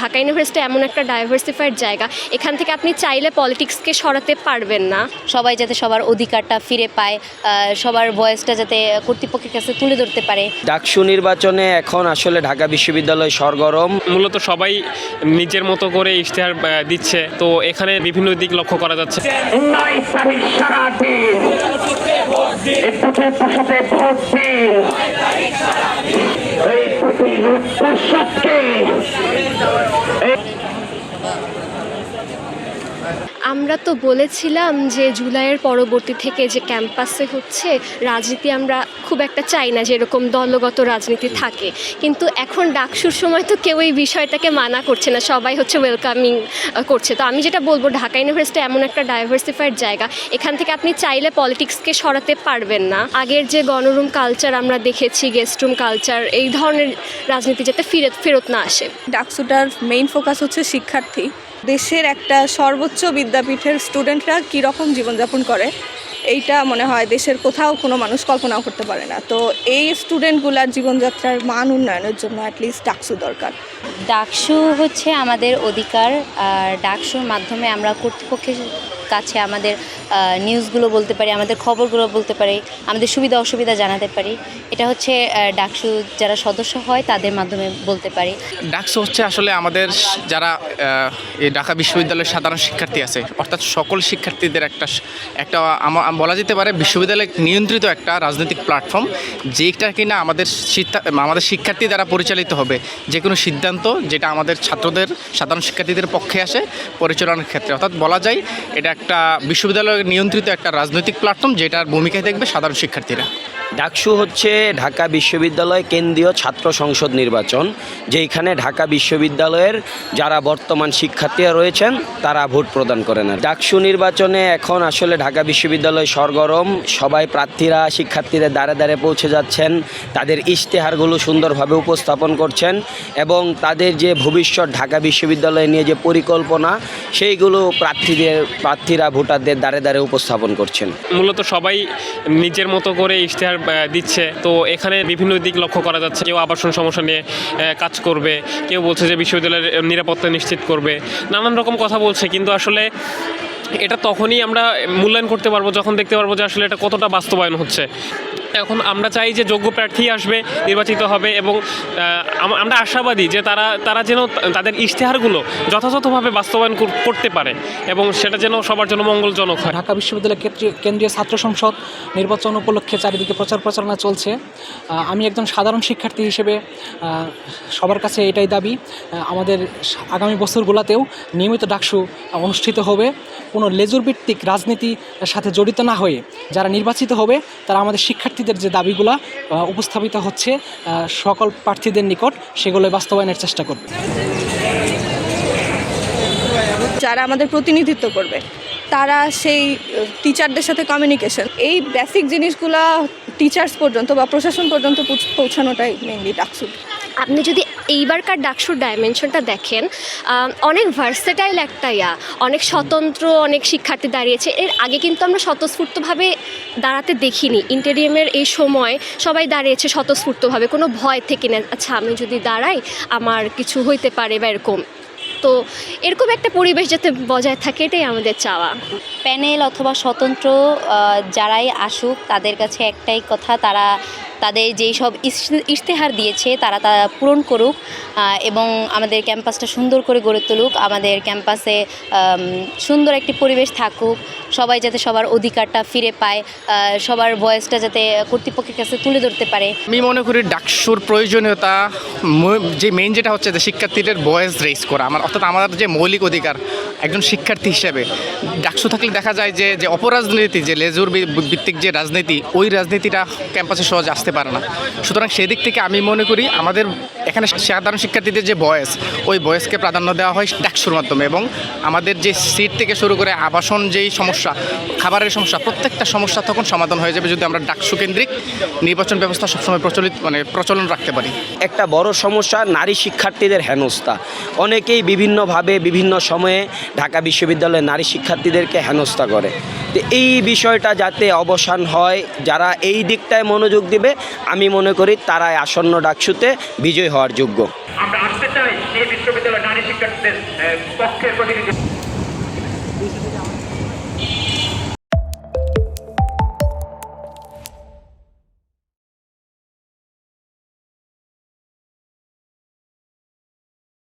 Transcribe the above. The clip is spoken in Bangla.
ঢাকা ইউনিভার্সিটি এমন একটা ডাইভার্সিফাইড জায়গা এখান থেকে আপনি চাইলে পলিটিক্সকে সরাতে পারবেন না। সবাই যাতে সবার অধিকারটা ফিরে পায় সবার ভয়েসটা যাতে কর্তৃপক্ষের কাছে তুলে ধরতে পারে। ডাকসু নির্বাচনে এখন আসলে ঢাকা বিশ্ববিদ্যালয় সরগরম। মূলত সবাই নিজের মতো করে ইশতেহার দিচ্ছে। তো এখানে বিভিন্ন দিক লক্ষ্য করা যাচ্ছে। এই প্রতি আমরা তো বলেছিলাম যে জুলাইয়ের পরবর্তী থেকে যে ক্যাম্পাসে হচ্ছে রাজনীতি আমরা খুব একটা চাই না যে এরকম দলগত রাজনীতি থাকে। কিন্তু এখন ডাকসুর সময় তো কেউ এই বিষয়টাকে মানা করছে না সবাই হচ্ছে ওয়েলকামিং করছে। তো আমি যেটা বলব ঢাকা ইউনিভার্সিটি এমন একটা ডাইভার্সিফাইড জায়গা এখান থেকে আপনি চাইলে পলিটিক্সকে সরাতে পারবেন না। আগের যে গণরুম কালচার আমরা দেখেছি গেস্ট রুম কালচার এই ধরনের রাজনীতি যাতে ফিরে ফেরত না আসে। ডাকসুটার মেইন ফোকাস হচ্ছে শিক্ষার্থী। দেশের একটা সর্বোচ্চ বিদ্যাপীঠের স্টুডেন্টরা কীরকম জীবনযাপন করে, এইটা মনে হয় দেশের কোথাও কোনো মানুষ কল্পনাও করতে পারে না। তো এই স্টুডেন্টগুলার জীবনযাত্রার মান উন্নয়নের জন্য অ্যাটলিস্ট ডাকসু দরকার। ডাকসু হচ্ছে আমাদের অধিকার, আর ডাকসুর মাধ্যমে আমরা কর্তৃপক্ষের কাছে আমাদের নিউজগুলো বলতে পারি, আমাদের খবরগুলো বলতে পারি, আমাদের সুবিধা অসুবিধা জানাতে পারি। এটা হচ্ছে ডাকসু যারা সদস্য হয় তাদের মাধ্যমে বলতে পারি। ডাকসু হচ্ছে আসলে আমাদের যারা এই ঢাকা বিশ্ববিদ্যালয়ের সাধারণ শিক্ষার্থী আছে, অর্থাৎ সকল শিক্ষার্থীদের একটা একটা বলা যেতে পারে বিশ্ববিদ্যালয় নিয়ন্ত্রিত একটা রাজনৈতিক প্ল্যাটফর্ম যেটা কিনা আমাদের আমাদের শিক্ষার্থী দ্বারা পরিচালিত হবে। যে কোনো সিদ্ধান্ত যেটা আমাদের ছাত্রদের, সাধারণ শিক্ষার্থীদের পক্ষে আসে, পরিচালনার ক্ষেত্রে। অর্থাৎ বলা যায়, এটা একটা বিশ্ববিদ্যালয় নিয়ন্ত্রিত একটা রাজনৈতিক প্ল্যাটফর্ম যেটার ভূমিকায় দেখবে সাধারণ শিক্ষার্থীরা। ডাকসু হচ্ছে ঢাকা বিশ্ববিদ্যালয় কেন্দ্রীয় ছাত্র সংসদ নির্বাচন যেখানে ঢাকা বিশ্ববিদ্যালয়ের যারা বর্তমান শিক্ষার্থীরা রয়েছেন, তারা ভোট প্রদান করে না। ডাকসু নির্বাচনে এখন আসলে ঢাকা বিশ্ববিদ্যালয় সরগরম, সবাই প্রার্থীরা শিক্ষার্থীদের দ্বারে দ্বারে পৌঁছে যাচ্ছেন, তাদের ইশতেহারগুলো সুন্দরভাবে উপস্থাপন করছেন, এবং তাদের যে ভবিষ্যৎ ঢাকা বিশ্ববিদ্যালয় নিয়ে যে পরিকল্পনা, সেইগুলো প্রার্থীদের প্রার্থীরা ভোটারদের দ্বারে দ্বারে উপস্থাপন করছেন। মূলত সবাই নিজের মতো করে ইশতেহার দিচ্ছে। তো এখানে বিভিন্ন দিক লক্ষ্য করা যাচ্ছে। কেউ আবাসন সমস্যা নিয়ে কাজ করবে, কেউ বলছে যে বিশ্ববিদ্যালয়ের নিরাপত্তা নিশ্চিত করবে। নানান রকম কথা বলছে, কিন্তু আসলে এটা তখনই আমরা মূল্যায়ন করতে পারব, যখন দেখতে পারব যে আসলে এটা কতটা বাস্তবায়ন হচ্ছে। এখন আমরা চাই যে যোগ্য প্রার্থী আসবে, নির্বাচিত হবে এবং আমরা আশাবাদী যে তারা তারা যেন তাদের ইশতেহারগুলো যথাযথভাবে বাস্তবায়ন করতে পারে এবং সেটা যেন সবার জন্য মঙ্গলজনক হয়। ঢাকা বিশ্ববিদ্যালয় কেন্দ্রীয় ছাত্র সংসদ নির্বাচন উপলক্ষে চারিদিকে প্রচার প্রচারণা চলছে। আমি একজন সাধারণ শিক্ষার্থী হিসেবে সবার কাছে এটাই দাবি আমাদের আগামী বছরগুলোতেও নিয়মিত ডাকসু অনুষ্ঠিত হবে। কোনো লেজুর ভিত্তিক রাজনীতির সাথে জড়িত না হয়ে যারা নির্বাচিত হবে, তারা আমাদের শিক্ষার্থীদের যে দাবিগুলো উপস্থাপিত হচ্ছে সকল প্রার্থীদের নিকট সেগুলো বাস্তবায়নের চেষ্টা করবে। যারা আমাদের প্রতিনিধিত্ব করবে, তারা সেই টিচারদের সাথে কমিউনিকেশন এই বেসিক জিনিসগুলা টিচার্স পর্যন্ত বা প্রশাসন পর্যন্ত পৌঁছানোটাই মেনলি ডাকসু আপনি যদি এইবারকার ডাকসুর ডাইমেনশনটা দেখেন অনেক ভার্সেটাইল একটা ইয়া, অনেক স্বতন্ত্র, অনেক শিক্ষার্থী দাঁড়িয়েছে। এর আগে কিন্তু আমরা স্বতঃস্ফূর্তভাবে দাঁড়াতে দেখিনি। ইন্টেরিয়ামের এই সময় সবাই দাঁড়িয়েছে স্বতঃস্ফূর্তভাবে। কোনো ভয় থেকে না আচ্ছা আমি যদি দাঁড়াই, আমার কিছু হইতে পারে বা এরকম। তো এরকম একটা পরিবেশ যাতে বজায় থাকে, এটাই আমাদের চাওয়া। প্যানেল অথবা স্বতন্ত্র যারাই আসুক, তাদের কাছে একটাই কথা, তারা তাদের যেই সব ইশতেহার দিয়েছে, তারা তা পূরণ করুক এবং আমাদের ক্যাম্পাসটা সুন্দর করে গড়ে তুলুক, আমাদের ক্যাম্পাসে সুন্দর একটি পরিবেশ থাকুক, সবাই যাতে সবার অধিকারটা ফিরে পায় সবার ভয়েসটা যাতে কর্তৃপক্ষের কাছে তুলে ধরতে পারে। আমি মনে করি ডাকসুর প্রয়োজনীয়তা যে মেইন যেটা হচ্ছে যে শিক্ষার্থীদের বয়েস রেস করা, আমার, অর্থাৎ আমাদের যে মৌলিক অধিকার একজন শিক্ষার্থী হিসেবে। ডাকসু থাকলে দেখা যায় যে যে অপরাজনীতি, যে লেজুর ভিত্তিক যে রাজনীতি, ওই রাজনীতিটা ক্যাম্পাসে সহজে আসতে পারে না। সুতরাং সেদিক থেকে আমি মনে করি আমাদের এখানে সাধারণ শিক্ষার্থীদের যে বয়স, ওই বয়সকে প্রাধান্য দেওয়া হয় ডাকসুর মাধ্যমে এবং আমাদের যে সিট থেকে শুরু করে আবাসন যেই সমস্যা, খাবারের সমস্যা, প্রত্যেকটা সমস্যা তখন সমাধান হয়ে যাবে যদি আমরা ডাকসু কেন্দ্রিক নির্বাচন ব্যবস্থা সবসময় প্রচলিত মানে প্রচলন রাখতে পারি। একটা বড় সমস্যা নারী শিক্ষার্থীদের হেনস্থা। অনেকেই বিভিন্নভাবে বিভিন্ন সময়ে ঢাকা বিশ্ববিদ্যালয়ের নারী শিক্ষার্থীদেরকে হেনস্থা করে। তো এই বিষয়টা যাতে অবসান হয়, যারা এই দিকটায় মনোযোগ দিবে, আমি মনে করি তারাই আসন্ন ডাকসুতে বিজয় হওয়ার যোগ্য। আমরা আসতে চাই এই বিশ্ববিদ্যালয়ের নারী শিক্ষার্থীদের পক্ষের প্রতিনিধি